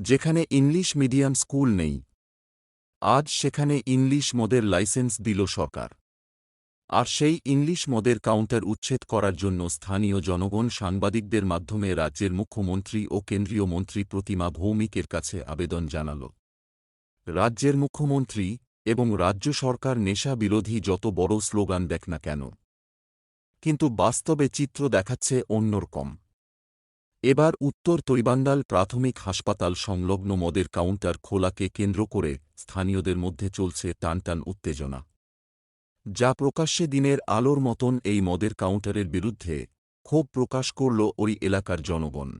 যেখানে English medium school নেই। আজ সেখানে ইংলিশ মদের লাইসেন্স দিল সরকার। আর সেই ইংলিশ মদের কাউন্টার উচ্ছেদ করার জন্য স্থানীয় জনগণ সাংবাদিকদের মাধ্যমে রাজ্যের মুখ্যমন্ত্রী ও কেন্দ্রীয় মন্ত্রী প্রতিমা ভৌমিকের কাছে আবেদন জানাল। রাজ্যের মুখ্যমন্ত্রী এবং রাজ্য সরকার নেশা বিরোধী যত বড় স্লোগান দেখ না কেন। কিন্তু বাস্তবে চিত্র দেখাচ্ছে অন্যরকম। এবার উত্তর তৈবান্দাল প্রাথমিক হাসপাতাল সংলগ্ন মদের কাউন্টার খোলাকে কেন্দ্র করে স্থানীয়দের মধ্যে চলছে টানটান উত্তেজনা। যা প্রকাশ্যে দিনের আলোর মতন এই মদের কাউন্টারের বিরুদ্ধে ক্ষোভ প্রকাশ করল ওই এলাকার জনগণ।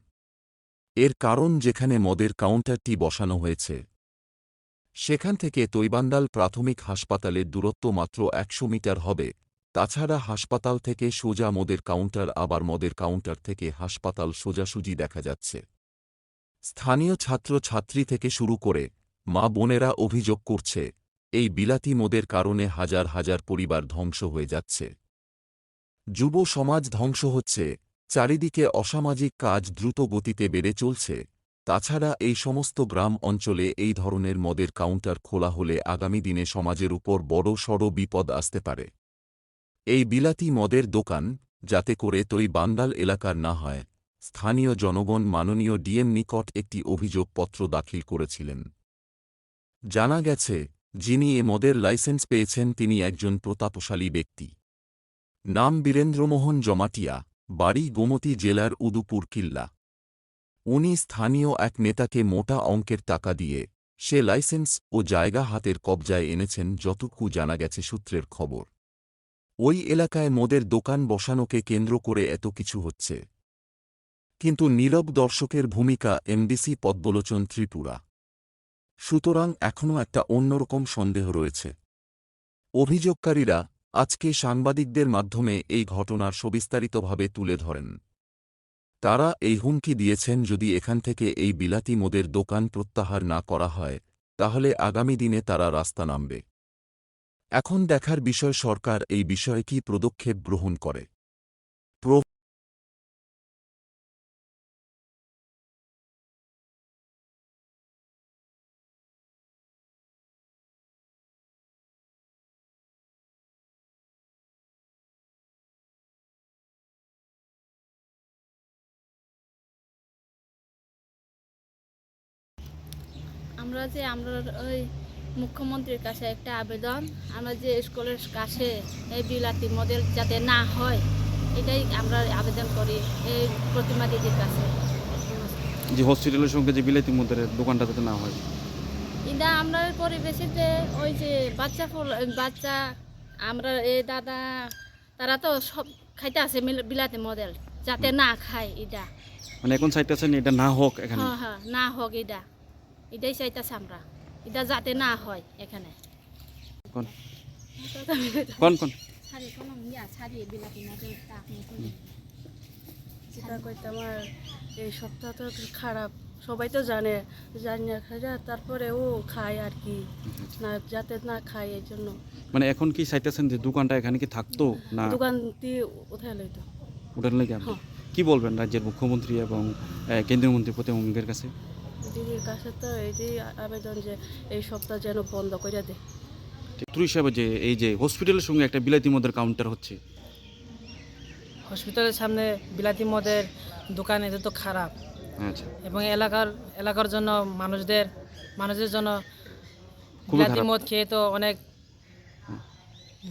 এর কারণ যেখানে মদের কাউন্টারটি বসানো হয়েছে। সেখান থেকে তৈবান্দাল প্রাথমিক হাসপাতালের দূরত্ব মাত্র একশো মিটার হবে তাছাড়া হাসপাতাল থেকে সোজা মদের কাউন্টার আবার মদের কাউন্টার থেকে হাসপাতাল সোজাসুজি দেখা যাচ্ছে। স্থানীয় ছাত্র ছাত্রী থেকে শুরু করে মা বোনেরা অভিযোগ করছে, এই বিলাতি মদের কারণে হাজার হাজার পরিবার ধ্বংস হয়ে যাচ্ছে। যুব সমাজ ধ্বংস হচ্ছে, চারিদিকে অসামাজিক কাজ দ্রুত গতিতে বেড়ে চলছে। তাছাড়া এই সমস্ত গ্রাম অঞ্চলে এই ধরনের মদের কাউন্টার খোলা হলে আগামী দিনে সমাজের উপর বড় সড় বিপদ আসতে পারে। এই বিলাতি মদের দোকান, যাতে করে তৈ বান্দাল এলাকার না হয়, স্থানীয় জনগণ মাননীয় ডিএম নিকট একটি অভিযোগপত্র দাখিল করেছিলেন। জানা গেছে, যিনি এ মদের লাইসেন্স পেয়েছেন তিনি একজন প্রতাপশালী ব্যক্তি। নাম বীরেন্দ্রমোহন জমাটিয়া, বাড়ি গোমতী জেলার উদুপুর কিল্লা। উনি স্থানীয় এক নেতাকে মোটা অঙ্কের টাকা দিয়ে সে লাইসেন্স ও জায়গা হাতের কবজায় এনেছেন যতটুকু জানা গেছে সূত্রের খবর। ওই এলাকায় মোদের দোকান বসানোকে কেন্দ্র করে এত কিছু হচ্ছে। কিন্তু নীরব দর্শকের ভূমিকা এমডিসি পদ্মলোচন ত্রিপুরা। সুতরাং এখনও একটা অন্যরকম সন্দেহ রয়েছে। অভিযোগকারীরা আজকে সাংবাদিকদের মাধ্যমে এই ঘটনার সবিস্তারিতভাবে তুলে ধরেন। তারা এই হুমকি দিয়েছেন যদি এখান থেকে এই বিলাতি মোদের দোকান প্রত্যাহার না করা হয়, তাহলে আগামী দিনে তারা রাস্তা নামবে। এখন দেখার বিষয় সরকার এই বিষয়ে কি পদক্ষেপ গ্রহণ করে? আমরা যে আমরা ওই মুখ্যমন্ত্রীর কাছে একটা আবেদন। আমরা যে স্কুলের কাছে এই বিলাতি মডেল যাতে না হয় এটাই আমরা আবেদন করি এই প্রতিমা দিদির কাছে। যে হসপিটালের সঙ্গে যে বিলাতি মদের দোকানটা যাতে না হয়। এটা আমরা পরিবেশিতে ওই যে বাচ্চা ফুল বাচ্চা আমরা এই দাদা তারা তো সব খাইতে আছে বিলাতি মডেল যাতে না খায় এটা মানে এখন চাইতেছেন এটা না হোক এখানে। হ্যাঁ হ্যাঁ না হোক এটা এটাই চাইতেছে আমরা। এটা যাতে না হয় এখানে। কোন? কোন যেটা এই সপ্তাহ তো খারাপ। সবাই তো জানে জানি না খায় তারপরে ও খায় আর কি। না যাতে না খায় এই জন্য। মানে এখন কি চাইতেছেন যে দোকানটা এখানে কি থাকতো না? দোকান দিয়ে উঠে লইতো। ওটার লেগে হ্যাঁ। কি বলবেন রাজ্যের মুখ্যমন্ত্রী এবং কেন্দ্রীয় মন্ত্রী প্রতিমন্ত্রীর কাছে? দিদির কাছে তো এটাই আবেদন যে এই সপ্তাহ যেন বন্ধ করে দেয়। ছাত্র হিসাবে যে এই যে হসপিটালের সঙ্গে একটা বিলাতি মদের কাউন্টার হচ্ছে। হসপিটালের সামনে বিলাতি মদের দোকান এটা তো খারাপ। আচ্ছা। এবং এলাকার এলাকার জন্য মানুষদের মানুষের জন্য বিলাতি মদ খেয়ে তো অনেক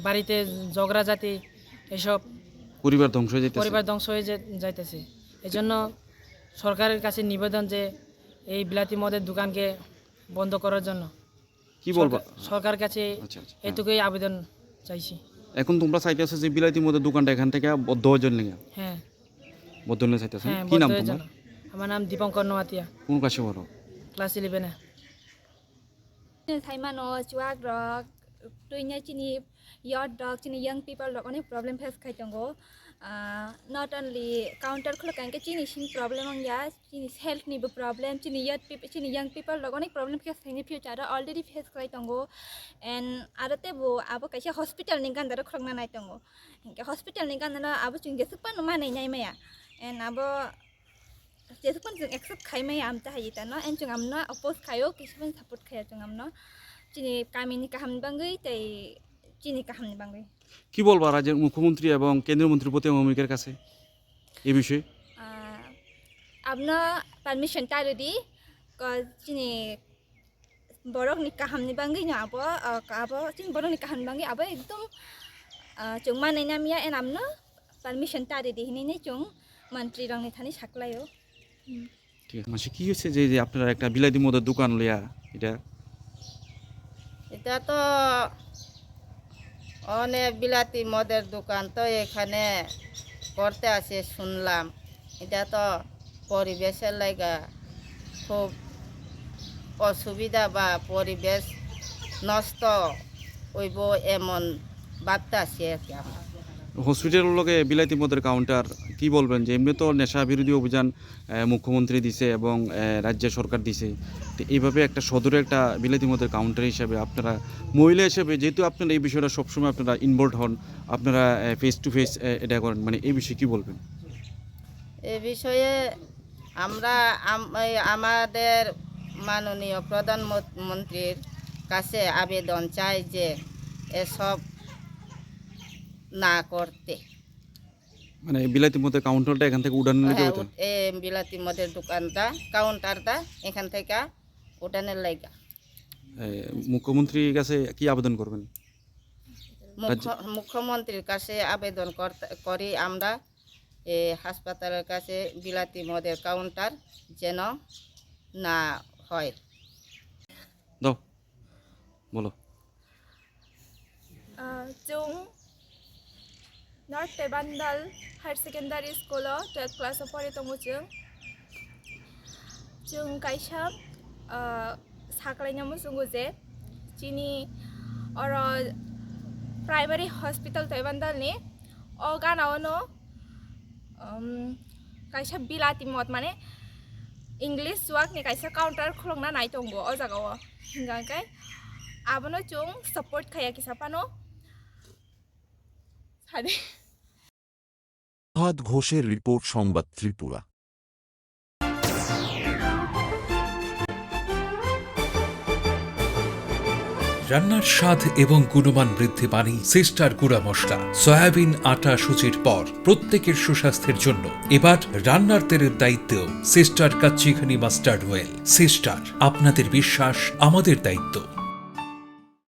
বাড়িতে ঝগড়া জাতি এসব পরিবার ধ্বংস হয়ে পরিবার ধ্বংস হয়ে যাইতেছে। এই জন্য সরকারের কাছে নিবেদন যে এই বিলাতি মদের দোকানকে বন্ধ করার জন্য। কি বলব? সরকার- কাছে আচ্ছা আচ্ছা হ্যাঁ। এটুকুই আবেদন চাইছি। এখন তোমরা চাইতেছো যে বিলাতি মদের দোকানটা এখান থেকে বদ্ধ হওয়ার জন্য হ্যাঁ। বদ্ধ হলে চাইতেছো হ্যাঁ কি নাম বদ্ধ তোমার? আমার নাম দীপঙ্কর নোয়াতিয়া। কোন ক্লাসে পড়ো? ক্লাস ইলেভেনে Thaimano chuak rok tuinya chini your dog chini young people dog ani problem face khai chongo not only counter khlo kan ke chini shin problem ang ya chini health ni bu problem chini your people chini young people dog ani problem ke sini future already face khai chongo and arate bo abo kaisa hospital ni kan dar khlong na nai chongo ke hospital ni kan na abo ching gesu pan ma nai nai maya and abo जेसुपन जों accept खाइमाय आमता हायिता न N जों आमना oppose खायो किसुपन support खाया जों आमना চিনি কামিনী কাহামনি Bangui তাই চিনি কাহামনি Bangui কি বলবা রাজ্যের মুখ্যমন্ত্রী এবং কেন্দ্রীয় মন্ত্রী প্রতি অমিকের কাছে এই বিষয়ে? আপনার পারমিশন তারও দি চিনি বরক নি কাহামনি বাঙ্গি না আব আব চিনি বরক নি কাহামনি বাঙ্গি আব একদম চং মানাই নামিয়া এন আমনো পারমিশন তারে দিহিনি চং মন্ত্রী রংনি থানি সাকলায়ও ঠিক আছে। মাসে কি হয়েছে যে আপনারা একটা বিলাতি মদের দোকান লিয়া এটা এটা তো অনেক বিলাতি মদের দোকান তো এখানে করতে আসে, শুনলাম। এটা তো পরিবেশের লাগা খুব অসুবিধা বা পরিবেশ নষ্ট হইব এমন ভাবতে আসি আর হসপিটালের লগে বিলাতি মদের কাউন্টার কি বলবেন যে এমনি তো নেশা বিরোধী অভিযান মুখ্যমন্ত্রী দিছে এবং রাজ্য সরকার দিছে। তো এইভাবে একটা সদরে একটা বিলাতি মদের কাউন্টার হিসাবে আপনারা, মহিলা হিসেবে যেহেতু আপনারা এই বিষয়টা সবসময় আপনারা ইনভলভ হন, আপনারা ফেস টু ফেস এটা করেন মানে এই বিষয়ে কি বলবেন? এ বিষয়ে আমরা আমাদের মাননীয় প্রধানমন্ত্রীর কাছে আবেদন চাই যে এসব না করতে। মানে বিলাতি মদের কাউন্টারটা এখান থেকে উড়ান নিতে হতো বিলাতি মদের দোকানটা কাউন্টারটা এখান থেকে উঠানের লাইগা মুখ্যমন্ত্রীর কাছে কি আবেদন করবেন? মুখ্য- মুখ্যমন্ত্রীর কাছে আবেদন করতে- করি আমরা এ হাসপাতালের কাছে বিলাতি মদের কাউন্টার যেন না হয়। দাও বলো। नर्थ टेबान्दाल हायर सेकेन्डारि स्कुलाव टुवेल्भ क्लासाव फराय दङ जों जों कायसा साख्लायनो मोसंगो जे जिनि अर प्राइमारि हस्पिटाल टेबान्दालनि अ गानावनो कायसा बिलाति मद माने इंलिस जुवाकनि कायसा काउन्टार खुलंना नाय दङ अ जागाव हिंगांखाय आबनो जों सपोर्ट खायाखै सापानो ফহাদ ঘোষের রিপোর্ট সংবাদ ত্রিপুরা। রান্নার স্বাদ এবং গুণমান বৃদ্ধি পানি সিস্টার গুঁড়া মশলা সয়াবিন আটা সুচির পর প্রত্যেকের সুস্বাস্থ্যের জন্য। এবার রান্নার তেলের দায়িত্বেও sister Kachi Ghani mustard oil. Sister আপনাদের বিশ্বাস আমাদের দায়িত্ব।